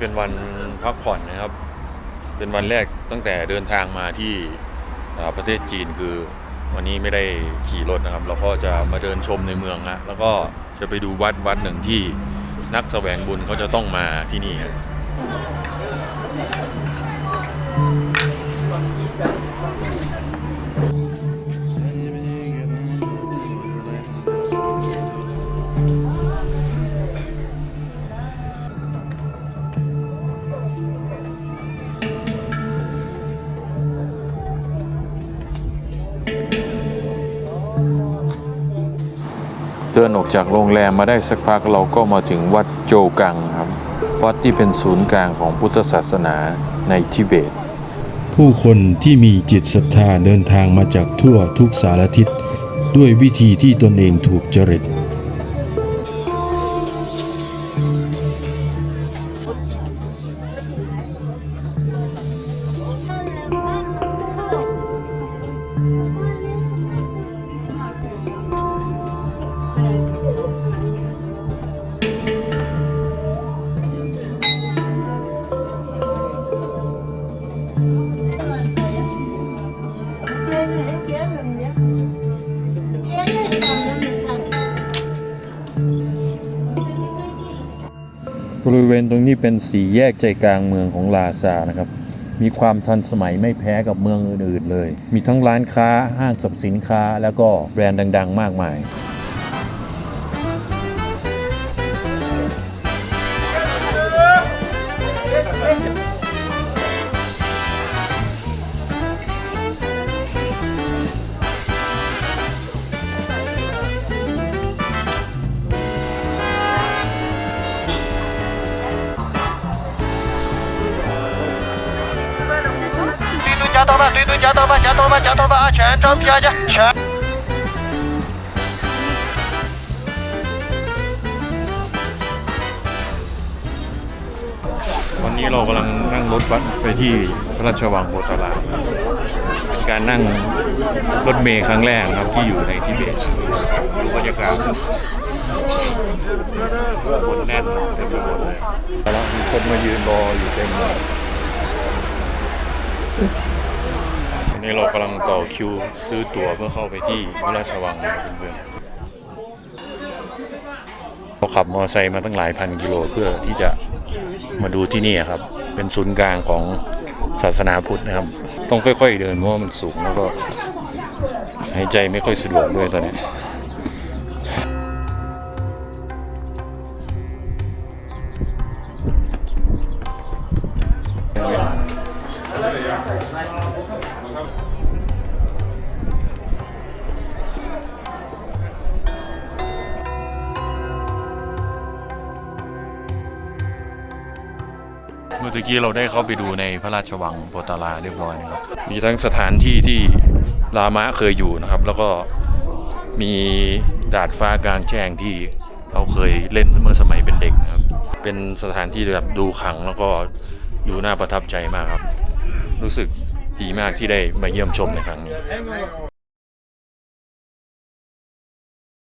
เป็นวันพักผ่อนนะครับ เป็นวันแรกตั้งแต่เดินทางมาที่ประเทศจีนคือวันนี้ไม่ได้ขี่รถนะครับ เราก็จะมาเดินชมในเมืองฮะแล้วก็จะไปดูวัดวัดหนึ่งที่นักแสวงบุญเขาจะต้องมาที่นี่ครับ เดินออกจากโรงแรมมาได้สักพักเราก็มาถึงวัดโจกังครับ วัดที่เป็นศูนย์กลางของพุทธศาสนาในทิเบต ผู้คนที่มีจิตศรัทธาเดินทางมาจากทั่วทุกสารทิศด้วยวิธีที่ตนเองถูกจริต ริเวณตรงนี้เป็นสีแยกใจกลางเมืองของลาซานะครับ มีความทันสมัยไม่แพ้กับเมืองอื่นๆเลย มีทั้งร้านค้าห้างสรรพสินค้า แล้วก็แบรนด์ดัง ๆ มากมาย 对对，夹道吧，对对，夹道吧，夹道吧，夹道吧啊！全装皮下去，全。 วันนี้เรากำลังนั่งรถบัสไปที่พระราชวังโบตาราเป็นการนั่งรถเมล์ครั้งแรกนะครับที่อยู่ในทิเบตดูบรรยากาศคนแน่นเต็มไปหมดเลยแล้วมีคนมายืนรออยู่เต็มเลยวัน นี้เรากำลังต่อคิวซื้อตั๋วเพื่อเข้าไปที่พระราชวังนะเพื่อนๆเราขับมอเตอร์ไซค์มาตั้งหลายพันกิโลเพื่อที่จะมาดูที่นี่ครับ เป็นศูนย์กลางของศาสนาพุทธนะครับ ต้องค่อยๆเดินเพราะว่ามันสูงแล้วก็หายใจไม่ค่อยสะดวกด้วยตอนนี้ เมื่อกี้เราได้เข้าไปดูในพระราชวังโปตาราเรียบร้อยนะครับ มีทั้งสถานที่ที่ลามะเคยอยู่นะครับ แล้วก็มีดาดฟ้ากลางแจ้งที่เขาเคยเล่นเมื่อสมัยเป็นเด็กนะครับ เป็นสถานที่แบบดูขังแล้วก็ดูน่าประทับใจมากครับ รู้สึกดีมากที่ได้มาเยี่ยมชมในครั้งนี้